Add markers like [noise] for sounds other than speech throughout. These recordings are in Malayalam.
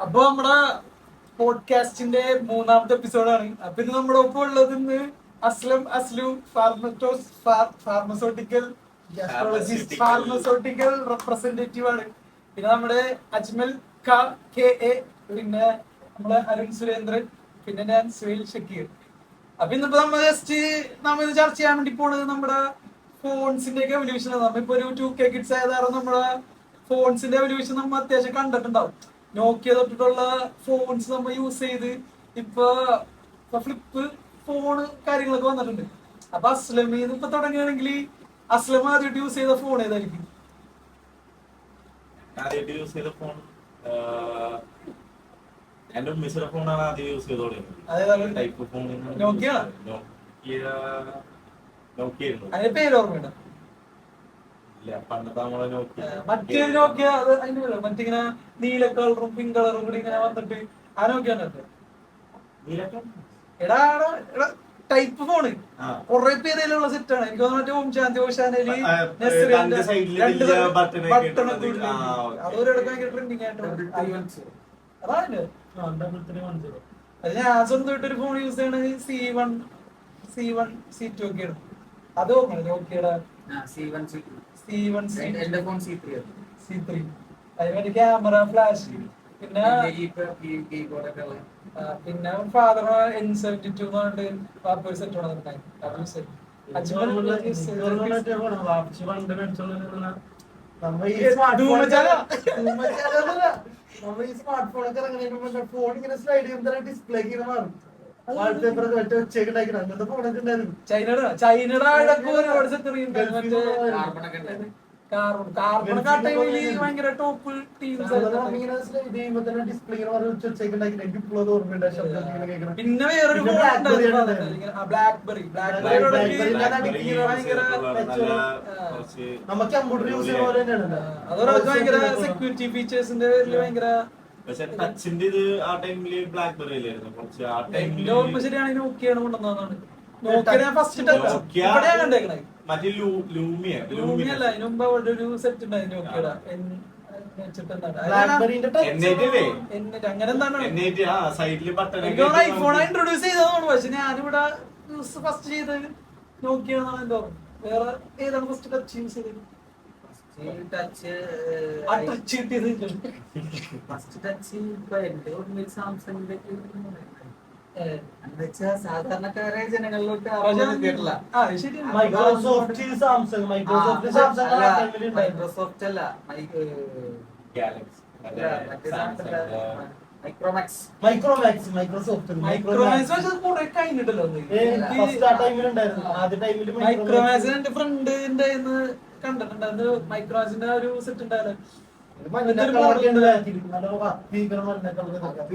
അപ്പൊ നമ്മുടെ പോഡ്കാസ്റ്റിന്റെ മൂന്നാമത്തെ എപ്പിസോഡാണ് അപ്പൊ ഇന്ന് നമ്മുടെ ഒപ്പം ഉള്ളത് ഇന്ന് അസ്ലം അസ്ലു ഫാർമറ്റോസ് ഫാർമസ്യൂട്ടിക്കൽ Pharmaceutical. ഫാർമസോട്ടിക്കൽ റെപ്രസെന്റേറ്റീവ് ആണ്. പിന്നെ നമ്മുടെ അജ്മൽ കെ എ പിന്നെ നമ്മുടെ അരുൺ സുരേന്ദ്രൻ പിന്നെ ഞാൻ സുഹേൽ ഷക്കീർ. അപ്പൊ ഇന്നിപ്പോ നമ്മൾ ജസ്റ്റ് നമ്മൾ ഇത് ചർച്ച ചെയ്യാൻ വേണ്ടി പോണത് നമ്മുടെ ഫോൺസിന്റെ ഒക്കെ എവല്യൂഷൻ നമ്മളിപ്പോ ഒരു ടു കെ കിഡ്സ് ആയതാറും നമ്മുടെ ഫോൺസിന്റെ എവല്യൂഷൻ നമ്മൾ അത്യാവശ്യം കണ്ടിട്ടുണ്ടാവും. നോക്കിയ തൊട്ടിട്ടുള്ള ഫോൺസ് നമ്മൾ യൂസ് ചെയ്ത് ഇപ്പൊ ഫ്ലിപ്പ് ഫോണ് കാര്യങ്ങളൊക്കെ വന്നിട്ടുണ്ട് അപ്പൊ അസ്ലമിന്ന് ഇപ്പൊ തുടങ്ങുകയാണെങ്കിൽ അസ്ലം ആദ്യമായിട്ട് യൂസ് ചെയ്ത ഫോൺ ഏതായിരിക്കും ആദ്യമായിട്ട് യൂസ് ചെയ്ത ഫോൺ എന്റെ ഉമ്മച്ചിയുടെ ഫോണാണ് ആദ്യം യൂസ് ചെയ്ത്? തുടങ്ങിയത് ടൈപ്പ് ഫോൺ നോക്കിയ? നോക്കിയ അതിന്റെ പേര് ഓർമ്മയുണ്ട് ഇല്ല പണ്ടത്തെ നമ്മളെ നോക്കിയ മറ്റേ നോക്കിയ അത് അതിന്റെ പേര് മറ്റിങ്ങനെ നീല കളറും പിങ്ക് കളറും കൂടി ഇങ്ങനെ വന്നിട്ട് ആ നോക്കിയ എടാ എടാ, എടാ ടൈപ്പ് ഫോണ്. കുറെ പേരിലുള്ള സെറ്റാണ് എനിക്ക് തോന്നുന്നു ശാന്തി ഓം ശാന്തി ഓശാനേലി ആ, രണ്ട് side ൽ വലിയ button ഒക്കെ ബട്ടണൊക്കെ. അതൊരിടക്ക് ഭയങ്കര ട്രെൻഡിങ് ആയിട്ട് അതാണ് അത് ഞാൻ സ്വന്തമായിട്ട് ഒരു ഫോൺ യൂസ് ചെയ്യണത് C one C one C two ഒക്കെയാണ് അത് ഓർമ്മ നോക്കിയടാ. സി വൺ സി എന്റെ phone C three C three അതിന് ക്യാമറ ഫ്ലാഷ് പിന്നെ പിന്നെ ഫാദർ എൻ സെവന്റി ടു പറഞ്ഞിട്ട് പാപ്പ സെറ്റ് ആണ് അജ്മൽ നമ്മ ഈ സ്മാർട്ട് ഒക്കെ ഇറങ്ങുന്നതിന് ഫോൺ ഇങ്ങനെ സ്ലൈഡ് ചെയ്യുമ്പോൾ ഡിസ്പ്ലേ ഇങ്ങനെ മാറും. വാൾപേപ്പർ ഒക്കെ വെച്ച് വെച്ചേക്ക് ഉണ്ടാക്കണം അങ്ങനത്തെ ഫോണൊക്കെ ഉണ്ടായിരുന്നു. ചൈനയുടെ ചൈനയുടെ ഇടയ്ക്ക് ഒരുപാട് സെറ്റ് കാർബൺ കാർബൺ ടൈമിൽ ഭയങ്കര ടോപ്പ് ടീംസ് ഡിസ്പ്ലേ ഇങ്ങനെ മാറി വെച്ച് വെച്ചേക്ക് ഉണ്ടാക്കി എനിക്ക് ഇപ്പോഴും ഓർമ്മയുണ്ട്. ശബ്ദം പിന്നെ വേറൊരു ബ്ലാക്ക്ബെറി ബ്ലാക്ക്ബെറി നമുക്ക് കമ്പ്യൂട്ടർ യൂസ് ചെയ്യുന്ന പോലെ തന്നെയാണ്. അതൊക്കെ ഭയങ്കര സെക്യൂരിറ്റി ഫീച്ചേഴ്സിന്റെ പേരിൽ ഭയങ്കര പക്ഷെ ടച്ചിന്റെ ഇത് ആ ടൈമിൽ ബ്ലാക്ക്ബെറി അല്ലായിരുന്നു. കുറച്ച് ആ ടൈമിൽ ഓർമ്മ ശരിയാണെങ്കിൽ നോക്കിയാണ് കൊണ്ടുവന്നതാണ് നോക്കിയ ഫസ്റ്റ് ടച്ച് മറ്റേ ലൂമിയ അതിനു മുമ്പ് അവിടെ ഒരു സെറ്റ് ഉണ്ടായിരുന്നു നോക്കിയടാ. ഐഫോൺ ഇൻട്രൊഡ്യൂസ് ചെയ്തതാണ് പക്ഷെ ഞാനിവിടെ ഫസ്റ്റ് ചെയ്തത് നോക്കിയാണെന്നാണ് എന്റെ ഓർമ്മ. വേറെ ഏതാണ് ഫസ്റ്റ് ടച്ച് യൂസ് ചെയ്തത് ടച്ച് ആ ടച്ച് കിട്ടിയത് ഫസ്റ്റ് ടച്ച് ഇപ്പൊ എന്റെ ഓർമ്മയിൽ സാംസങ്ങിന്റെ സാധാരണക്കാരായ ജനങ്ങളിലോട്ട് മൈക്രോസോഫ്റ്റ് സാംസങ് മൈക്രോസോഫ്റ്റ് സാംസങ് ഉണ്ടായിരുന്നു. മൈക്രോസോഫ്റ്റ് അല്ല Galaxy Micromax Micromax Microsoft Micromax കുറെ കഴിഞ്ഞിട്ടല്ലോ ഉണ്ടായിരുന്നു. ആദ്യ ടൈമിൽ മൈക്രോമാക്സ് എന്റെ ഫ്രണ്ടിന്റെ കണ്ടിട്ടുണ്ട്. അത് ഒരു സെറ്റ് ഉണ്ടായാലും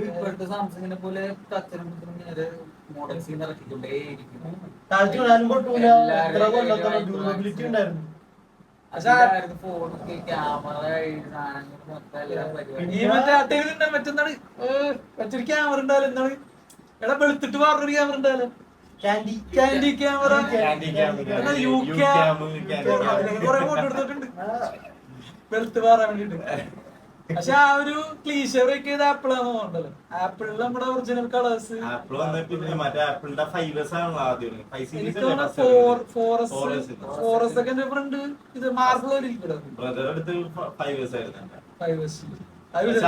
ഇപ്പോഴത്തെ സാംസങ്ങിനെ പോലെ ടച്ചിനും മോഡൽസ് ഏഹ്, മറ്റൊരു ക്യാമറ ഉണ്ടായാലും എന്താണ് എടാ വെളുത്തിട്ട് വേറൊരു ക്യാമറ ഉണ്ടായാലും. Candy candy camera Candy camera U കുറെ ഫോട്ടോ എടുത്തിട്ടുണ്ട് വെളുത്ത് മാറാൻ വേണ്ടിട്ട് പക്ഷെ ആ ഒരു ക്ലീഷ ബ്രേക്ക് ചെയ്ത ആപ്പിൾ തോന്നുന്നുണ്ടല്ലോ. ആപ്പിളിൽ നമ്മുടെ ഒറിജിനൽ കളേഴ്സ് ആപ്പിൾ വന്ന പിന്നെ മറ്റേ ആപ്പിളിന്റെ ഫൈവ് ആണ് ആദ്യം ഫൈവ് എനിക്ക് സീരീസ് തോന്നുന്നു ഫോർ ഫോറസ് 4S. ഫോറസ് ഒക്കെ എന്റെ ഫ്രണ്ട് ഇത് മാർബിൾ പോലെ ബ്രദർ അടുത്ത് ഫൈവ് ആയിരുന്നു. ഫൈവേഴ്സ്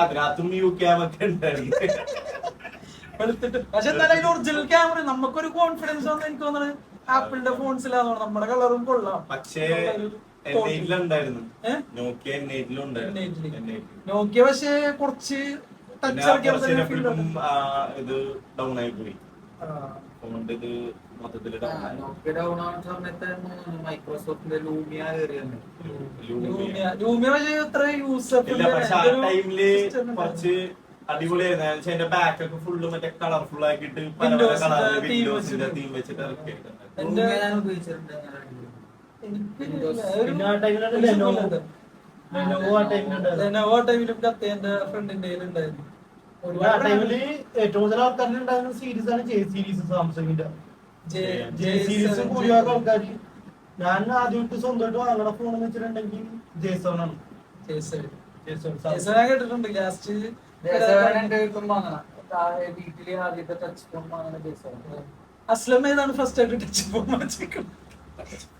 അതിനകത്തും യു ക്യാമൊക്കെ ഉണ്ടായിരുന്നു. [laughs] വെളുത്തിട്ട്. പക്ഷെ എന്നാലും അതിന് ഒറിജിനൽ ക്യാമറ നമുക്കൊരു കോൺഫിഡൻസ് വന്ന് എനിക്ക് തോന്നുന്നത് ആപ്പിളിന്റെ ഫോൺസിലാന്ന് തോന്നുന്നു നമ്മുടെ കളറും കൊള്ളാം. പക്ഷേ നോക്കിയ എന്നേറ്റിലും ഉണ്ടായിരുന്നു. N8 ൽ. N8. നോക്കിയ പക്ഷെ കുറച്ച് ടച്ച് ഇത് ഡൗൺ ആയി പോയി. ആ. ഫോണിന്റെ ഇത് മൊത്തത്തിൽ ഡൗൺ ആയി. നോക്കിയ ഡൗൺ ആവുന്ന സമയത്ത് മൈക്രോസോഫ്റ്റിന്റെ ലൂമിയ ലൂമിയ ലൂമിയ പക്ഷേ ആ ടൈമിൽ കുറച്ച് അടിപൊളിയായിരുന്നു. എന്ന് വെച്ചാ അതിന്റെ ബാക്ക് ഒക്കെ ഫുള്ള് മറ്റേ കളർഫുൾ ആക്കിയിട്ട് പല പല കളറിൽ വിൻഡോസിന്റെ. തീം വെച്ചിട്ട്. ഇറക്കിയിട്ടുണ്ട് എന്റെ- ആ ടൈമിലും എന്റെ ഏറ്റവും കൂടുതൽ ആൾക്കാരിൽ ഉണ്ടായിരുന്ന സീരീസ് ആണ് ജെ സീരീസ് സാംസങ്ങിന്റെ ജെ- സീരീസ് ഭൂരിഭാഗം ഞാൻ ആദ്യമായിട്ട് സ്വന്തമായിട്ട് വാങ്ങണ ഫോൺ വെച്ചിട്ടുണ്ടെങ്കിൽ ജെ സെവൻ ആണ്. J seven. J seven J കേട്ടിട്ടുണ്ട്. ലാസ്റ്റ് എന്റെ വീട്ടിലും ആദ്യത്തെ ടച്ച് ഫോൺ വാങ്ങണ അസ്ലം ഏതാണ് ഫസ്റ്റ് ആയിട്ട് ടച്ച് ഫോൺ വാങ്ങിച്ചേക്കുന്നത്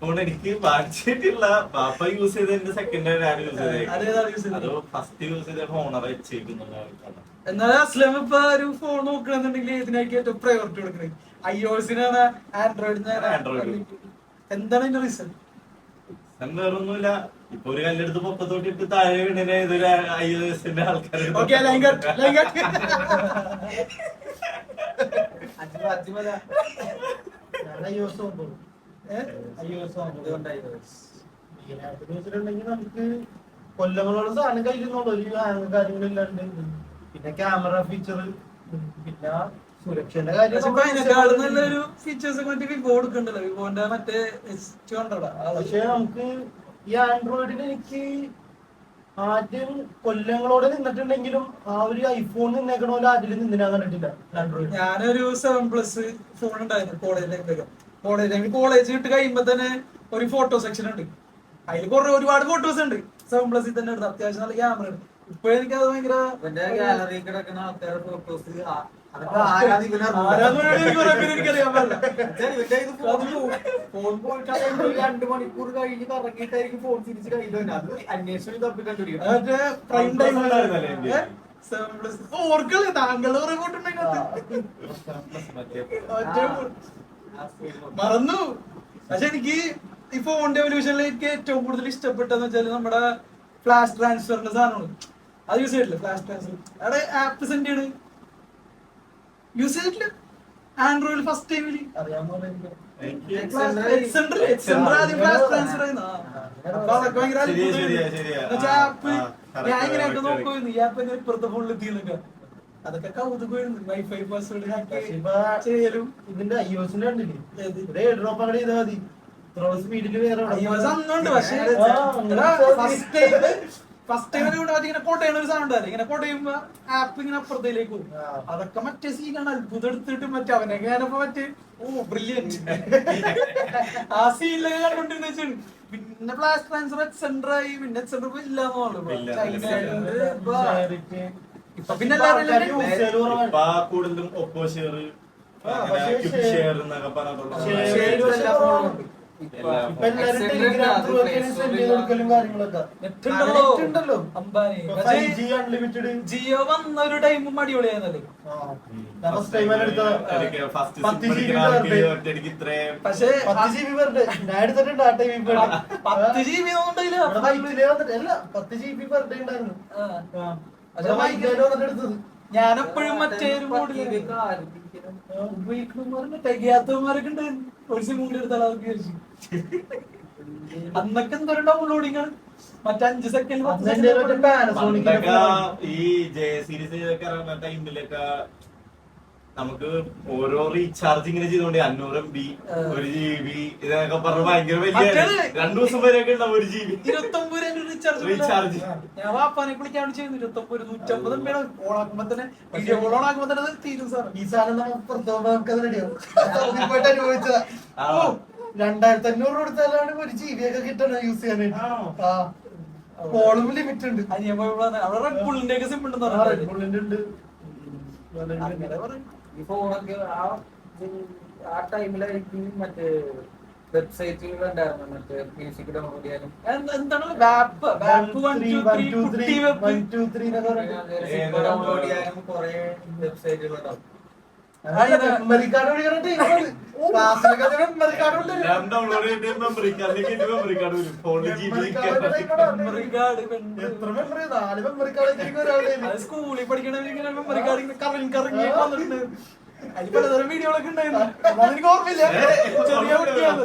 ഫോൺ എനിക്ക് വാങ്ങിച്ചിട്ടില്ല പാപ്പ യൂസ് ചെയ്ത എന്റെ സെക്കൻഡ് ആണ്. യൂസ് ചെയ്തത്. ചെയ്തത്? അത് ഫസ്റ്റ് യൂസ് ചെയ്ത ഫോണറ വെച്ചേക്കുന്നുള്ള എന്നാലും അസ്ലം ഇപ്പൊ ഒരു ഫോൺ നോക്കണമെന്നുണ്ടെങ്കിൽ ഏതിനായിരിക്കും ഏറ്റവും പ്രയോറിറ്റി കൊടുക്കുന്നത്. ഐ ഒ ആൻഡ്രോയിഡിന് ആൻഡ്രോയിഡ് എന്താണ് അതിന്റെ റീസൺ വേറൊന്നുമില്ല. ഇപ്പൊ ഒരു കല്ലെടുത്ത് പൊക്കത്തോട്ടിട്ട് താഴെ വീണിനെ ഇതൊരു ഐ എസിന്റെ ആൾക്കാർ നമുക്ക് കൊല്ലങ്ങളോട് സാധനം കഴിക്കുന്നുള്ളൂ. ഒരു ഹാങ് കാര്യങ്ങളില്ലാണ്ട് പിന്നെ ക്യാമറ ഫീച്ചർ പിന്നെ സുരക്ഷയുടെ കാര്യം നല്ലൊരു ഫീച്ചേഴ്സ് മറ്റേ വിവോ കൊടുക്കണ്ടല്ലോ. വിവോന്റെ മറ്റേ പക്ഷെ നമുക്ക് ഈ ആൻഡ്രോയിഡിന് എനിക്ക് ആദ്യം കൊല്ലങ്ങളോടെ നിന്നിട്ടുണ്ടെങ്കിലും ആ ഒരു ഐഫോൺ നിന്നേക്കണ പോലെ അതിൽ നിന്നിനാൻ കണ്ടിട്ടില്ല ആൻഡ്രോയിഡ്. ഞാനൊരു സെവൻ പ്ലസ് ഫോൺ ഉണ്ടായിരുന്നു കോളേജിലേക്ക് കോളേജ് കോളേജ് വിട്ട് കഴിയുമ്പോ തന്നെ ഒരു ഫോട്ടോ സെക്ഷൻ ഉണ്ട്. അതിൽ കുറെ ഒരുപാട് ഫോട്ടോസ് ഉണ്ട്. സെവൻ പ്ലസിൽ തന്നെ എടുത്ത് അത്യാവശ്യം നല്ല ക്യാമറ ഉണ്ട്. ഇപ്പൊ എനിക്ക് അത് ഭയങ്കര ഗാലറി കിടക്കുന്ന ആൾക്കാരുടെ ഫോട്ടോസ് ഫോൺ. ഫോൺ പോയിട്ട് രണ്ട് മണിക്കൂർ കഴിഞ്ഞ് കറങ്ങിയിട്ടായിരിക്കും ഫോൺ തിരിച്ച് കയ്യിൽ അത് അന്വേഷണം തപ്പി കണ്ടുപിടിക്കും ഓർക്കൾ താങ്കളുടെ കുറെ മറന്നു. പക്ഷെ എനിക്ക് ഈ ഫോണിന്റെ എവല്യൂഷനിൽ എനിക്ക് ഏറ്റവും കൂടുതൽ ഇഷ്ടപ്പെട്ടെന്ന് വെച്ചാൽ നമ്മുടെ ഫ്ലാഷ് ട്രാൻസ്ഫറിന്റെ സാധനമാണ്. അത് യൂസ് ചെയ്തിട്ടില്ല? ഫ്ലാഷ് ട്രാൻസ്ഫർ അവിടെ ആപ്പ് സെൻഡ് ചെയ്യണ്. യൂസ് ചെയ്തിട്ടില്ല. ആൻഡ്രോയിഡ് ഫസ്റ്റ് ടൈമിൽ അതൊക്കെ നോക്കുമായിരുന്നു ഈ ആപ്പ് ഇപ്പുറത്തെ ഫോണിൽ എത്തിയെന്നൊക്കെ. കൗതുകമായിരുന്നു. വൈഫൈ പാസ്വേഡ് ഹാക്ക് ചെയ്യലും. ഇതിന്റെ കണ്ടില്ലേ? ഇവിടെ ഡ്രോപ്പ് അങ്ങനെ ചെയ്താൽ മതി. ഇത്ര സ്പീഡിൽ വേറെ പക്ഷേ ഫസ്റ്റ് ടൈം ഫസ്റ്റ് ടൈം ഇങ്ങനെ കോട്ടയം ഒരു സാധനം ഉണ്ടാവില്ല ഇങ്ങനെ കോട്ടയം ആപ്പ് ഇങ്ങനെ അപ്പുറത്തേക്ക് പോകും. അതൊക്കെ മറ്റേ സീനാണ് അത്ഭുതം എടുത്തിട്ട് മറ്റേ അവനെ ഞാനപ്പോ മറ്റേ ഓ ബ്രില്യന്റ് ആ സീനിലൊക്കെ കണ്ടുകൊണ്ടിരുന്ന വെച്ചാണ് പിന്നെ ഫ്ലാഷ് ട്രാൻസ്ഫർ സെന്റർ ആയി. പിന്നെ സെന്റർ ഇല്ലാന്ന് ഇല്ല. പറഞ്ഞു ഇപ്പൊ പിന്നെ എല്ലാവരും ഇപ്പൊ കൂടുതലും ഒപ്പോ ഷെയർ ഷെയർ എന്നൊക്കെ പറഞ്ഞിട്ടുള്ള share ഷെയർ എല്ലാ ഫോണിലും ഉണ്ട്. എല്ലാ ഇപ്പൊ എല്ലാരും Extended ടെലിഗ്രാം അത് ത്രൂ Play സെൻഡ് Store ചെയ്ത് കൊടുക്കലും കാര്യങ്ങളൊക്കെ നെറ്റ് ആ, ഉണ്ടല്ലോ net ഉണ്ടല്ലോ അംബാനി ഇപ്പൊ പക്ഷേ 5G അൺലിമിറ്റഡ് ജിയോ വന്ന ഒരു ടൈമും അടിപൊളിയായിരുന്നല്ലേ പക്ഷെ പത്ത് ജി ബി പെർ ഞാൻ എടുത്തിട്ടുണ്ട് ആ ടൈം പത്ത് ജി ബി ഇവിടെ വൈറ്റിലേ വന്നിട്ട് അല്ല പത്ത് ജി ബി പെർ ഡേ ഉണ്ടായിരുന്നു ഞാനെപ്പോഴും മറ്റേ ഒരു മോഡിൽ GB സിം കൂടി എടുത്താൽ അതൊക്കെ അന്നൊക്കെ എന്തോരം ഡൗൺലോഡിങ് ആണ്. മറ്റേ അഞ്ച് സെക്കൻഡ് ഈ ജെ സീരീസ് ഇറങ്ങുന്ന ടൈമിലൊക്കെ നമുക്ക് ഓരോ റീചാർജ് ഇങ്ങനെ ചെയ്തോണ്ട് അഞ്ഞൂറ് എം ബി ഒരു ജി ബി ഇതൊക്കെ പറഞ്ഞ ഭയങ്കര വലിയ രണ്ടു ദിവസം വരെയൊക്കെ ഉണ്ടാവും ഒരു ജി ബി ഇരുപത്തൊമ്പത് രൂപ റീചാർജ് റീചാർജ് ഞാൻ വാപ്പാനെ വിളിക്കാണ് ചെയ്യുന്നത് ഇരുപത്തൊമ്പത് നൂറ്റമ്പത് രൂപ ഓണാക്കുമ്പോ തന്നെ വീഡിയോ കോൾ ഓണാക്കുമ്പോ തന്നെ തീരും സാർ ഈ സാധനം നമുക്ക് അനുഭവിച്ചതാ. രണ്ടായിരത്തി അഞ്ഞൂറ് കൊടുത്താലാണ് ഒരു ജി ബി ഒക്കെ കിട്ടണം യൂസ് ചെയ്യാനായിട്ട്. ആ. കോളും ലിമിറ്റ് ഉണ്ട്. അവിടെ റെഡ് ബുള്ളിന്റെ ഒക്കെ സിം ഉണ്ട് റെഡ് Red പറഞ്ഞു Bull ന്റെ ഉണ്ട്. അങ്ങനെ പറയും. ഈ ഫോണൊക്കെ ആ ആ ടൈമിലായിരിക്കും മറ്റേ വെബ്സൈറ്റുകൾ ഉണ്ടായിരുന്നു. മറ്റേ മ്യൂസിക് ഡൗൺലോഡ് ചെയ്യാനും. എന്താണ് വാപ്പ് വാപ്പ് one two three one two three എന്നൊക്കെ പറഞ്ഞിട്ട് ഡൗൺലോഡ് ചെയ്യാനും കുറെ വെബ്സൈറ്റുകൾ ഉണ്ടാവും മെമ്മറി കാർഡ് സ്കൂളിൽ പഠിക്കണവരിങ്ങനെ മെമ്മറി കാർഡ് ഇങ്ങനെ കറങ്ങി കറങ്ങി വന്നിട്ടുണ്ട്. അതിൽ പലതരം വീഡിയോകളൊക്കെ ഉണ്ടായിരുന്നു. എനിക്ക് ഓർമ്മയില്ല. ചെറിയ കുട്ടിയാണ്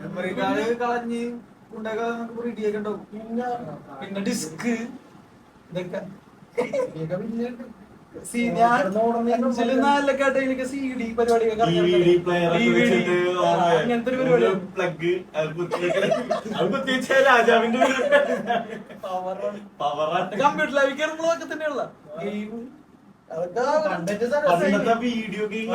മെമ്മറി കാർഡ് കളഞ്ഞ് ഉണ്ടാക്കാൻ നമുക്ക് റെഡിയൊക്കെ ഉണ്ടാവും. പിന്നെ? പിന്നെ ഡിസ്ക് ഇതൊക്കെ പിന്നെ സി ഞാൻ അഞ്ചിൽ നാലിലൊക്കെ ആയിട്ട് എനിക്ക് സി ഡി പരിപാടിയൊക്കെ അങ്ങനത്തെ ഒരു പരിപാടി പ്ലഗ് രാജാവിന്റെ കമ്പ്യൂട്ടർ ലൈവ് കയറുമ്പോഴൊക്കെ തന്നെയുള്ള ഗെയിം വീഡിയോ ഗെയിം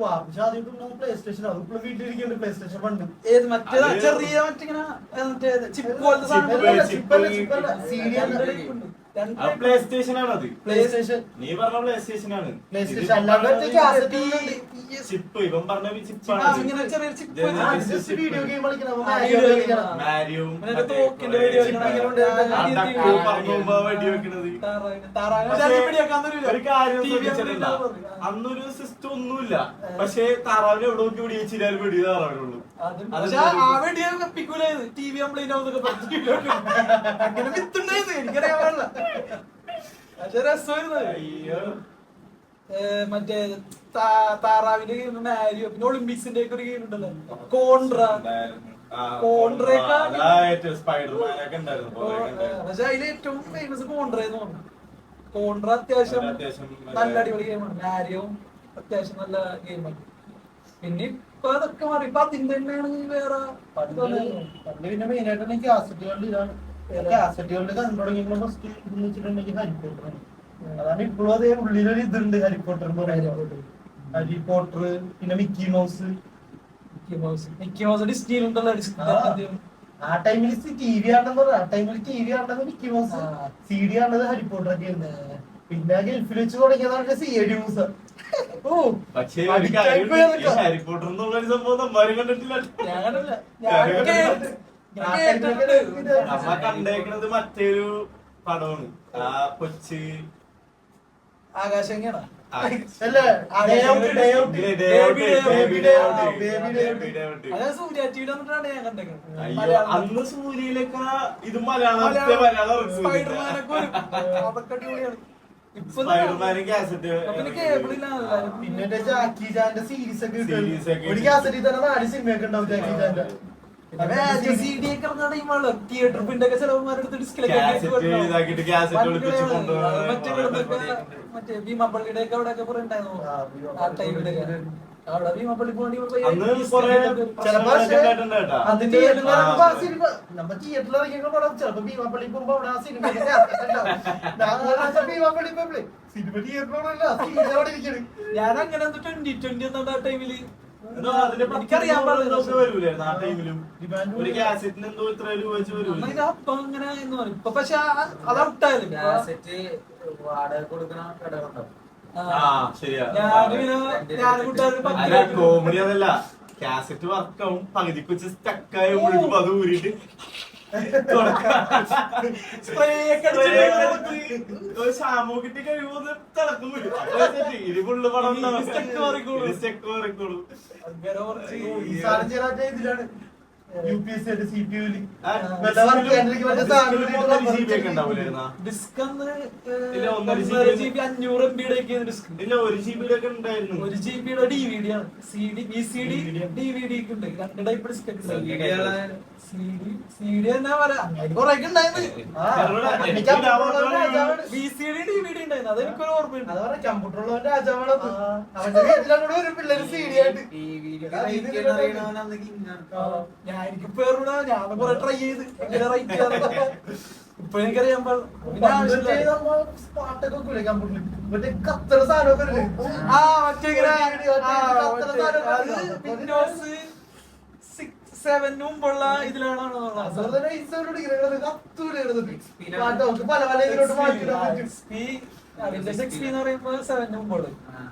വാപ്പിച്ച് ആദ്യമായിട്ട് പ്ലേ സ്റ്റേഷൻ അത് വീട്ടിലിരിക്കുന്നുണ്ട് പ്ലേ സ്റ്റേഷൻ പണ്ട് ഏത് മറ്റേ ചെറിയ മറ്റിങ്ങനെ മറ്റേ ചിപ്പ് പോലത്തെ സാധനം chip. CD രണ്ട് പ്ലേ സ്റ്റേഷൻ ആണ് അത് പ്ലേ സ്റ്റേഷൻ നീ പറഞ്ഞ പ്ലേ സ്റ്റേഷൻ ആണ് പ്ലേ സ്റ്റേഷൻ ചിപ്പ് ഇവൻ പറഞ്ഞ ചിപ്പ് ആണ്. കളിക്കണം. മതി. അന്നൊരു സിസ്റ്റം ഒന്നുമില്ല. പക്ഷേ താറാവിനെ എവിടെ നോക്കി വെടി വെച്ചില്ലാലും വെടി താറാവിനുള്ളൂ അത് അത് ആ വെടിയെ വെപ്പിക്കൂലായത് ടി വി കംപ്ലൈന്റ് ആവുന്നൊക്കെ പറഞ്ഞു TV വെക്കും. അങ്ങനെ വിത്തുണ്ടായത് എനിക്കറിയാൻ പാടില്ല. പക്ഷെ രസമായിരുന്നു അയ്യോ. മറ്റേ താറാവിന്റെ ഗെയിം മാരിയോ പിന്നെ ഒളിമ്പിക്സിന്റെ ഒക്കെ ഒരു ഗെയിം ഉണ്ടല്ലോ. കോൺട്ര. പക്ഷെ അതിൽ ഏറ്റവും ഫേമസ് കോൺട്ര എന്ന് പറഞ്ഞു. കോൺട്ര അത്യാവശ്യം അത്യാവശ്യം നല്ല അടിപൊളി ഗെയിമാണ് മാരിയോ അത്യാവശ്യം നല്ല ഗെയിമാണ് പിന്നെ ഇപ്പൊ അതൊക്കെ മാറി. ഇപ്പൊ തന്നെയാണ് വേറെ പണ്ട് പണ്ട് പിന്നെ മെയിൻ ആയിട്ട് എനിക്ക് കാസറ്റുകളുടെ ഇതാണ്. കാസറ്റുകളുടെ കണ്ടു തുടങ്ങിയപ്പോൾ ഫസ്റ്റ് ഇതെന്ന് വെച്ചിട്ടുണ്ടെങ്കിൽ ഹരി പോട്ടറാണ് അതാണ് ഇപ്പോഴും അതേ ഉള്ളിലൊരു ഇതുണ്ട് ഹരിപ്പോട്ടർ പോട്ടർ എന്ന് പറയുന്നത്. ഹരി പോട്ടർ പിന്നെ Mickey Mouse Mickey Mouse Mickey Mouse ആ. ടൈമിൽ ടി വി ആണെന്ന് പറഞ്ഞ. ആ ടൈമിൽ ടി വി ആണത് മിക്കി മൗസ്. സി ഡി ആണത് ഹരിപ്പോട്ടർ പോട്ടർ ഒക്കെ ആയിരുന്നു പിന്നെ ഗൾഫിൽ വെച്ച് തുടങ്ങിയതാണ് സി എ ഡി മൂസ ഓ പക്ഷേ ഒരു അടിച്ചായി കാര്യം ഈ ഹാരി പോട്ടർ എന്നുള്ള ഒരു സംഭവം നമ്മാരും കണ്ടിട്ടില്ല ഞാൻ കണ്ടില്ല ഞാൻ ഞാൻ കണ്ടിട്ടുണ്ട്. കേട്ട്- ഞാൻ കേട്ടിട്ടുണ്ട്. നമ്മ കണ്ടേക്കണത് മറ്റൊരു പടമാണ് ആ കൊച്ച് ആ, അല്ലേ ഡേ ഔട്ട് ഡേ ഔട്ട് ഇല്ലേ, day out, Baby day out, baby day day out, out, baby day out. baby day out. അത് സൂര്യ ടി വി വന്നിട്ടാണ് ഞാൻ കണ്ടേക്കുന്നത് അയ്യോ മലയാളം അന്ന് സൂര്യയിലൊക്കെ ഇത് മലയാളം മലയാളം സ്പൈഡർമാനൊക്കെ വരും. അതൊക്കെ അടിപൊളിയാണ് പിന്നെ ജാക്കി ജാന്റെ സീരീസ് ഒക്കെ ഒരു. കാസറ്റിൽ തന്നെ നാല് സിനിമയൊക്കെ ഉണ്ടാവും ജാക്കി ചാന്റെ തിയേറ്റർ പ്രിന്റ് ഒക്കെ ചിലവന്മാരെടുത്ത് ഡിസ്കിലൊക്കെ മറ്റേ ഭീമാപ്പള്ളിയുടെ ഒക്കെ അവിടെ ഒക്കെ ഉണ്ടായിരുന്നു. ആ, ആ ടൈമിലൊക്കെ അവിടെ ഭീമാപ്പള്ളി പോകേണ്ടി. അതിന്റെ നമ്മ തിയേറ്ററിൽ ഇറങ്ങിയ പടം ചിലപ്പോ ഭീമാപ്പള്ളി പോകുമ്പോ അവിടെ ആ സിനിമ ഭീമാപ്പള്ളി സിനിമ അവിടെ ഇരിക്കണ്. ഞാൻ അങ്ങനെ ട്വന്റി ട്വന്റി എന്ന ആ ടൈമിൽ എനിക്കറിയാൻ ഇപ്പൊ പക്ഷെ അത് ഔട്ടായാലും വാടക കൊടുക്കണ കടകളുണ്ടാവും. അല്ല കോമഡി അതല്ല. കാസറ്റ് വർക്കാവും. പകുതിക്ക് വെച്ച് സ്റ്റക്കായ മുഴുവൻ അത് ഊരിട്ട് സ്പ്രേ ഒക്കെ അടിച്ചിട്ട് ഷാമോ കിട്ടി കഴിയുമ്പോ തിളക്കം ഫുള്ള് പടം stuck മാറിക്കോളും. സ്റ്റെക്ക് മാറിക്കോളും. U P S C C P disk അന്ന് ഇല്ല, ഒന്നര ഒന്നര GB ജി ബി അഞ്ഞൂറ് എം ബിയുടെ ഒക്കെ ഡിസ്ക് ഇല്ല ഒരു ജി ബിയിലൊക്കെ ഉണ്ടായിരുന്നു. ഒരു ജി ബിയുടെ ഡി വി ഡി ആണ്. C D B C D D V D ഉണ്ട്. രണ്ട് ടൈപ്പ് ഡിസ്ക് ഒക്കെ സി ഡി സി ഡി തന്നെ പറയാം? അതിന് ഉണ്ടായിരുന്നു. ആ, എനിക്ക് അപ്പുറമുള്ള രാജാവാണ്. B C D D V D ഉണ്ടായിരുന്നു. അതെനിക്കൊരു ഓർമ്മയുണ്ട്. അത് പറഞ്ഞ കമ്പ്യൂട്ടറുള്ളവൻ രാജാവാണ് അവന്റെ വീട്ടിലാണ് ഒരു പിള്ളേര് സി ഡി ആയിട്ട്. ഞാൻ എനിക്ക് പേരുടെ ഞാൻ കുറെ ട്രൈ ചെയ്ത്. റൈറ്റ് ഇപ്പൊ മറ്റേ സാധനമൊക്കെ? ആ മറ്റേ ഇങ്ങനെ ആ, കത്തണ മറ്റേ മുമ്പുള്ള ഇതിലാണ്? പല പല ഇതിലോട്ട് പി എന്ന് പറയുമ്പോ സെവൻ മുമ്പുള്ളു ആ.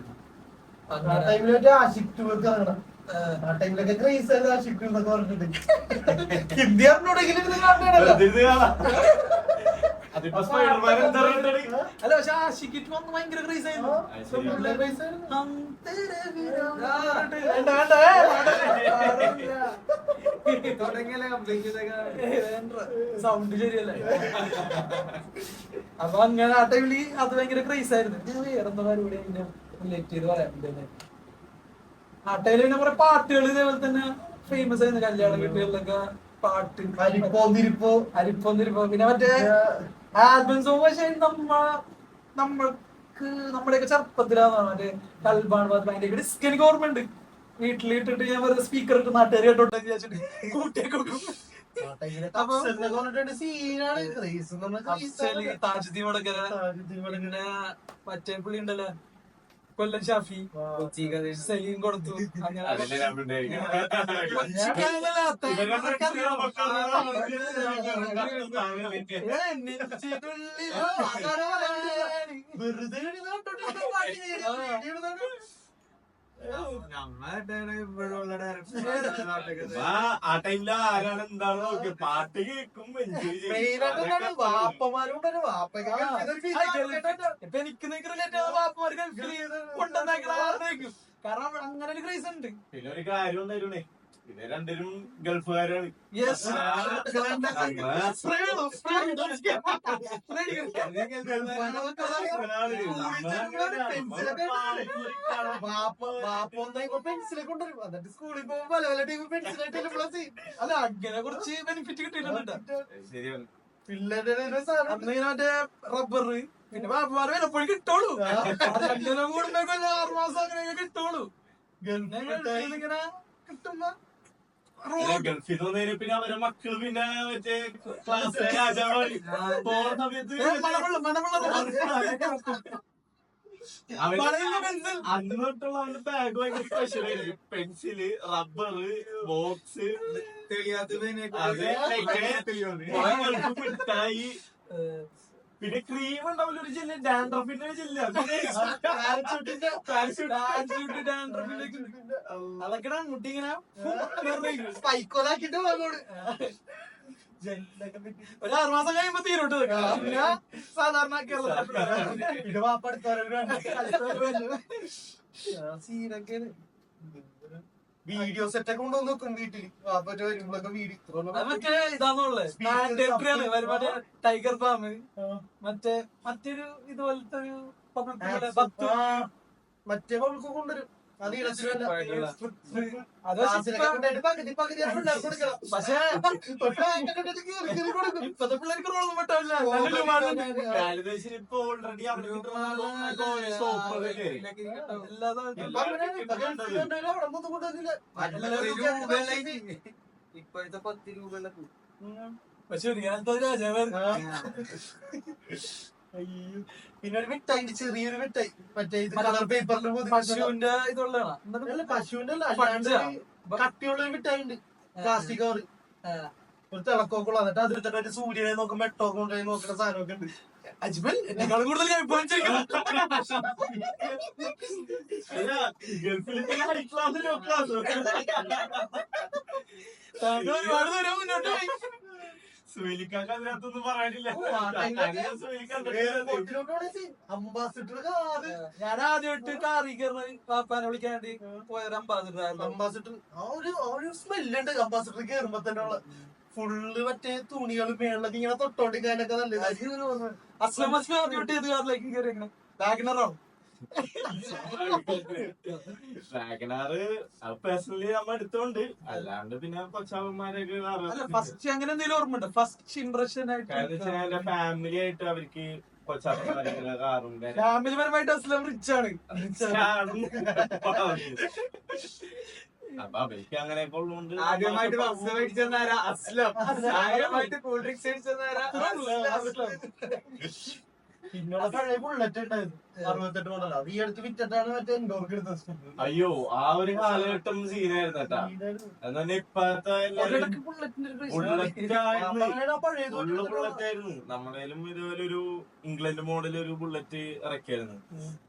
മറ്റേ ആഷിക് ഇറങ്ങണം ആ ടൈമിലൊക്കെ ക്രൈസ് ആയിരുന്നു ആഷിക് ടു എന്നൊക്കെ പറഞ്ഞിട്ടുണ്ട് ഹിന്ദി അറിഞ്ഞൂടെങ്കിലും ഇത് കാണണല്ലോ? അല്ല പക്ഷെ ആഷിക്കിറ്റ് വന്ന് ഭയങ്കര ക്രേസ് ആയിരുന്നു. സൗണ്ട് ശരിയല്ല? അപ്പൊ അങ്ങനെ ആ ടൈമിൽ അത് ഭയങ്കര ക്രൈസ് ആയിരുന്നു. ഞാൻ വേറെന്താ പരിപാടി പിന്നെ റിലേറ്റ് ചെയ്ത് പറയാൻ വേണ്ടി പിന്നെ കുറെ പാട്ടുകൾ ഇതേപോലെ തന്നെ ഫേമസ് ആയിരുന്നു. കല്യാണ വീട്ടുകളിലൊക്കെ പാട്ട്. അരിപ്പോ തിരിപ്പോ. അരിപ്പൊന്നിരിപ്പോ പിന്നെ മറ്റേ ആൽബം സോങ് പക്ഷെ നമ്മ നമ്മൾക്ക് നമ്മുടെയൊക്കെ ചെറുപ്പത്തിലാന്നാണ് മറ്റേ കൽബാണ് അതിന്റെ ഡിസ്ക് എനിക്ക് ഓർമ്മയുണ്ട്. വീട്ടിലിട്ടിട്ട് ഞാൻ വെറുതെ സ്പീക്കർ ഇട്ട് നാട്ടുകാർ കേട്ടോട്ടെ വിചാരിച്ചിട്ട്. താജുദ്ദീൻ വടക്കര. മറ്റേ പുള്ളി ഉണ്ടല്ലോ. കൊല്ലം ഷാഫി. സലീം കൊടുത്തു. അങ്ങനെ വെറുതെ ഇരുന്ന് കണ്ടോണ്ടിരുന്ന പാട്ട് കേറി. ഇരുന്നിട്ട് ആ ടൈമിൽ ആരാണ് എന്താണ് നോക്കി. പാട്ട് കേൾക്കും എനിക്ക് കാരണം അങ്ങനെ ഒരു ക്രൈസ് ഉണ്ട്. പിന്നെ ഒരു കാര്യം ഉണ്ടായിരുന്നേ പിന്നെ രണ്ടുപേരും ഗൾഫുകാരാണ്. പെൻസിലൊക്കെ കൊണ്ടുവരും എന്നിട്ട് സ്കൂളിൽ പോകുമ്പോ പല പല ടീം പെൻസിലായിട്ട് അല്ല അങ്ങനെ കുറച്ച് ബെനിഫിറ്റ് കിട്ടിയിട്ടുണ്ട് പിള്ളേരുടെ അന്ന് മറ്റേ റബ്ബർ പിന്നെ ബാപ്പമാര് വല്ലപ്പോഴും കിട്ടുള്ളൂ രണ്ടിനും കൂടുമ്പോ ആറുമാസം അങ്ങനെ കിട്ടുള്ളൂ ഗൾഫിൽ ഇങ്ങനെ കിട്ടുമ്പോ ഗൾഫിൽ പിന്നെ അവരെ മക്കൾ പിന്നെ മറ്റേ ക്ലാസ് രാജാവാണ് പോണ സമയത്ത്. അന്ന് തൊട്ടുള്ള അവന്റെ ബാഗ് ഭയങ്കര സ്പെഷ്യൽ ആയിരുന്നു. പെൻസിൽ റബ്ബർ ബോക്സ് മിഠായി. പിന്നെ ക്രീം ഉണ്ടാവില്ല ഒരു ജില്ല ഡാൻഡ്രഫിന്റെ ഒരു ജില്ല [laughs] അതൊക്കെ മുട്ടി ഇങ്ങനെ സ്പൈക്കോലാക്കിട്ട് ഒരു ആറ് മാസം കഴിയുമ്പോ തീരോട്ട് പിന്നെ സാധാരണ കേരളത്തിൽ സീനൊക്കെ [laughs] വീഡിയോ സെറ്റ് ഒക്കെ കൊണ്ടുവന്ന് നോക്കും വീട്ടിൽ വാപ്പ വരുമ്പോഴൊക്കെ മറ്റേ ഇതാന്നുള്ളത് മാൻഡേറ്ററിയാണ് മറ്റേ ടൈഗർ ഫാം മറ്റേ മറ്റൊരു ഇതുപോലത്തെ ഒരു മറ്റേ കൊണ്ടുവരും. പക്ഷേ. ഇപ്പത്തെ പിള്ളേർക്ക് റോളൊന്നും പറ്റില്ല ഇപ്പൊ ഓൾറെഡി. ഇപ്പോഴത്തെ പത്ത് രൂപ പക്ഷെ ഒരു തോന്നാ ജവൻ അയ്യോ. പിന്നെ ഒരു മിഠായി ചെറിയൊരു മിഠായി. മറ്റേ ഇത് കളർ പേപ്പറിൽ പശുവിന്റെ ഇതുള്ളതാണ് പശുവിന്റെ കട്ടിയുള്ള മിഠായി ഉണ്ട്. പ്ലാസ്റ്റിക് കവർ ഒരു തിളക്കൊക്കെ ഉള്ള എന്നിട്ട് അതിലെത്തിട്ട് ഒരു സൂര്യനെ നോക്കും മെട്ടൊക്കെ കൊണ്ടുപോയി നോക്കുന്ന സാധനമൊക്കെ ഉണ്ട്. അജ്മൽ എന്നെക്കാളും കൂടുതൽ ഞാൻ ഗൾഫിൽ ഒരുപാട് ദൂരം മുന്നോട്ട് പോയി. സുഹേലിക്കാക്ക് അതിനകത്തൊന്നും പറയാനില്ല ആ ടൈമിലൊക്കെ സുഹേലിക്കാക്ക് അംബാസിഡർ കാറ് ഞാൻ ആദ്യമായിട്ട് കാറി കയറി പാപ്പാനെ വിളിക്കാൻ വേണ്ടി പോയത് അമ്പാസിഡർ അംബാസിഡർ ആ ഒരു ആ ഒരു സ്മെല്ലുണ്ട് അംബാസിഡർ കേറുമ്പോ തന്നെ ഉള്ള. ഫുള്ള് മറ്റേ തുണികൾ മേളിലൊക്കെ ഇങ്ങനെ തൊട്ടോണ്ടിക്കാനൊക്കെ നല്ല അസ്ലം അസ്ലം ആദ്യമായിട്ട് ഏത് കാറിലേക്ക് കയറി എങ്ങനെ വാഗനറാണ് വാഗനാറ് പേഴ്സണലി നമ്മ എടുത്തോണ്ട്. അല്ലാണ്ട് പിന്നെ കൊച്ചാവന്മാരൊക്കെ ഫസ്റ്റ് അങ്ങനെ എന്തെങ്കിലും ഓർമ്മയുണ്ട്? ഫസ്റ്റ് ഇംപ്രഷൻ ആയിട്ട് എന്റെ ഫാമിലി ആയിട്ട് അവർക്ക് കൊച്ചാവന്മാരെ കാറും ഫാമിലി [laughs] പരമായിട്ട് അസ്ലം റിച്ച് ആണ്. അപ്പൊ അവർക്ക് അങ്ങനെയൊക്കെ ഉള്ളതുകൊണ്ട് ആദ്യമായിട്ട് ബസ് മേടിച്ചെന്നാരാ അസ്ലം. ആദ്യമായിട്ട് കൂൾ ഡ്രിങ്ക്സ് മേടിച്ചെന്നാരാ പഴയ ബുള്ളറ്റ് ഉണ്ടായിരുന്നു അറുപത്തെട്ട് മോഡൽ അത് ഈ അടുത്ത് വിറ്റിട്ടാണ് മറ്റേ എൻഡോർക്ക് എടുത്തത് അയ്യോ ആ ഒരു കാലഘട്ടം സീനായിരുന്നു കേട്ടാ. എന്നാ ഇപ്പഴത്തെ എല്ലാവരും ബുള്ളറ്റിന്റെ ഒരു craze ബുള്ളറ്റ് ആയിരുന്നു ആ പഴയ ഉള്ള ബുള്ളറ്റ് ആയിരുന്നു നമ്മളേലും ഇതുപോലെ ഒരു ഇംഗ്ലണ്ട് മോഡൽ ഒരു ബുള്ളറ്റ് ഇറക്കിയായിരുന്നു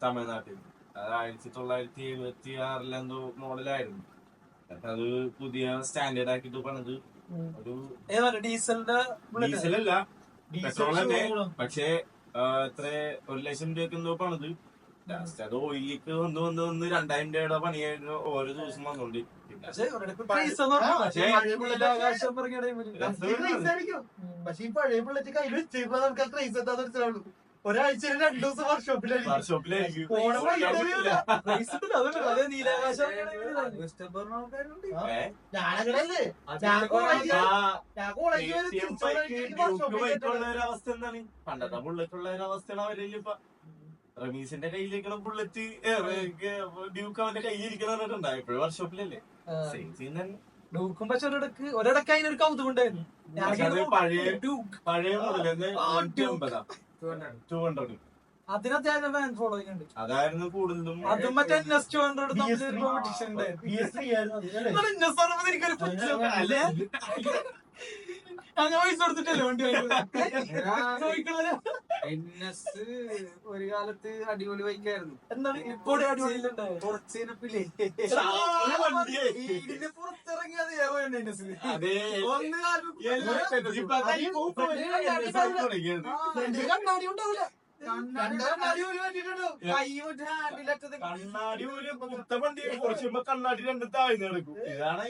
തമിഴ്നാട്ടിൽ. അത് ആയിരത്തി തൊള്ളായിരത്തി എഴുപത്തി ആറിലെന്തോ മോഡലായിരുന്നു അത് പുതിയ സ്റ്റാൻഡേർഡ് ആക്കിട്ട് പണിത് ഒരു ഡീസലിന്റെ ബുള്ളറ്റ് ഡീസലല്ല പെട്രോൾ തന്നെ പക്ഷേ എത്ര ഒരു ലക്ഷം രൂപയ്ക്ക് എന്തോ പണിത്. ലാസ്റ്റ് അത് ഓയിലേക്ക് വന്ന് വന്ന് വന്ന് രണ്ടായിരം രൂപയുടെ പണിയായിരുന്നു ഓരോ ദിവസം വന്നോണ്ട്. പക്ഷേ ഈ പഴയ പിള്ളേറ്റ് കയ്യിൽ വെച്ചപ്പോ നമുക്ക് ട്രേസ് എന്താന്ന് മനസ്സിലാവുള്ളൂ ഒരാഴ്ചയിൽ രണ്ടു ദിവസം വർക്ക്ഷോപ്പിലായിരിക്കും എന്താണ്? പണ്ടത്തെ ബുള്ളറ്റ് ഉള്ള ഒരു അവസ്ഥയാണ് അവരിൽ ഇപ്പൊ റമീസിന്റെ കയ്യിലേക്കുള്ള ബുള്ളറ്റ് ഡ്യൂക്ക് അവന്റെ കയ്യിൽ ഇരിക്കണ ഇപ്പോഴും വർക്ക്ഷോപ്പിലല്ലേ സെയിം സീൻ തന്നെ. ഡൂക്കും പക്ഷെ ഒരിടക്ക് ഒരിടക്ക് അതിനൊരു കൗതുകം ഉണ്ടായിരുന്നു പക്ഷെ അത് പഴയ ഡ്യൂക്ക് പഴയ മുതൽ ടു ഹൺഡ്രഡ് ഫാൻ ഫോളോയിങ് ഉണ്ട്. അതായിരുന്നു കൂടുതലും അതും മറ്റേ നെസ് ടു ഹൺഡ്രഡ് കോമ്പറ്റീഷൻ ഉണ്ടായിരുന്നു PS3 ആയിരുന്നു. അല്ലേ? എന്നാലും ഇന്ന സാധനം എനിക്കൊരു? ഞാൻ പൈസ കൊടുത്തിട്ടല്ലേ വണ്ടി ചോദിക്കണല്ലോ ഒരു കാലത്ത് അടിപൊളി ബൈക്കായിരുന്നു എന്താണ്? അടിപൊളിയിലുണ്ടായത് കുറച്ചിനപ്പില്ലേ. വീടിന്റെ പുറത്തിറങ്ങിയത് ഒന്ന് ഇപ്പൊ കണ്ണാടി ഉണ്ടാവില്ല കണ്ണാടി ഒരു പറ്റിട്ടുണ്ടോ കൈ മറ്റേ ഹാൻഡിലറ്റത് കണ്ണാടി ഒരു മുത്ത വണ്ടി കുറച്ച് കണ്ണാടി രണ്ട് താഴ്ന്നു കിടക്കും. ഇതാണ്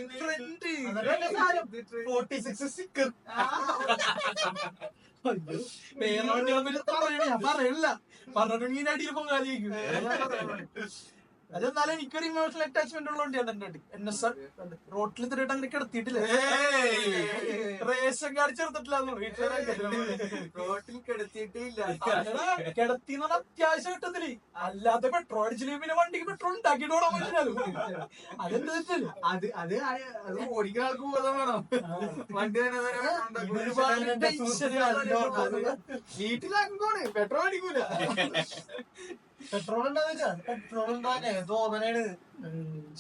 ഫോർട്ടി സിക്സ് അതല്ലേ 46 sticker. വേറെ പറയണില്ല. പറഞ്ഞിട്ടുണ്ടെങ്കിൽ അടിയിൽ പൊങ്കാലിയേക്കും അതെന്നാലും എനിക്കൊരു ഇമോഷണൽ അറ്റാച്ച്മെന്റ് ഉള്ള ഞാൻ വണ്ടി. എൻ എസ് ആർ റോട്ടിൽ തിരിട്ട് അങ്ങനെ കിടത്തിയിട്ടില്ല? റേഷൻ കാർഡ് ചേർത്തിട്ടില്ല റോട്ടിൽ കിടത്തിയിട്ടില്ല. കിടത്തി എന്ന് പറഞ്ഞാൽ അത്യാവശ്യം കിട്ടത്തില്ല അല്ലാതെ പെട്രോൾ അടിച്ചില്ല പിന്നെ വണ്ടിക്ക് പെട്രോൾ ഉണ്ടാക്കിയിട്ട് ഓടാൻ അതെന്താ അത് അത് അത് ഓടിക്കുന്ന ആൾക്ക് ബോധം വേണം. വണ്ടി തന്നെ വീട്ടിലാക്കുമ്പോണ് പെട്രോൾ അടിക്കൂല. പെട്രോൾ ഉണ്ടാന്ന് വെച്ചാ പെട്രോൾ ഉണ്ടാകാനേ തോന്നണേണ്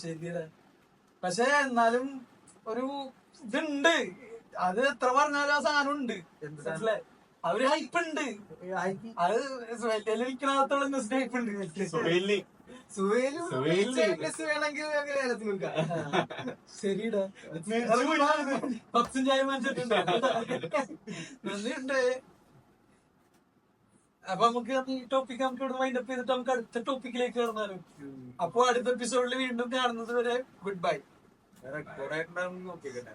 ശരിയല്ലേ. പക്ഷെ എന്നാലും ഒരു ഇതുണ്ട്. അത് എത്ര പറഞ്ഞാലും ആ സാധനം ഉണ്ട്? മനസ്സിലായി? അവർ ഹൈപ്പ് ഉണ്ട്. അത് ഇരിക്കണത്തോളം ഹൈപ്പ് ഉണ്ട് സുഹൈലി. സുഹേലും സുഹേലും. ചേട്ടൻസ് വേണമെങ്കിൽ അങ്ങനെ ഏലത്ത് നിൽക്കാം. ശരിടാ പപ്സും ചായ മനസ്സിട്ടുണ്ട് നന്ദിയുണ്ട്. അപ്പൊ നമുക്ക് ഈ ടോപ്പിക് നമുക്ക് ഇവിടെ വൈൻഡപ്പ് ചെയ്തിട്ട് നമുക്ക് അടുത്ത ടോപ്പിക്കിലേക്ക് കടന്നാലും? അപ്പൊ അടുത്ത എപ്പിസോഡിൽ വീണ്ടും കാണുന്നത് വരെ ഗുഡ് ബൈ ആയിട്ടുണ്ടാവും നോക്കിക്കട്ടെ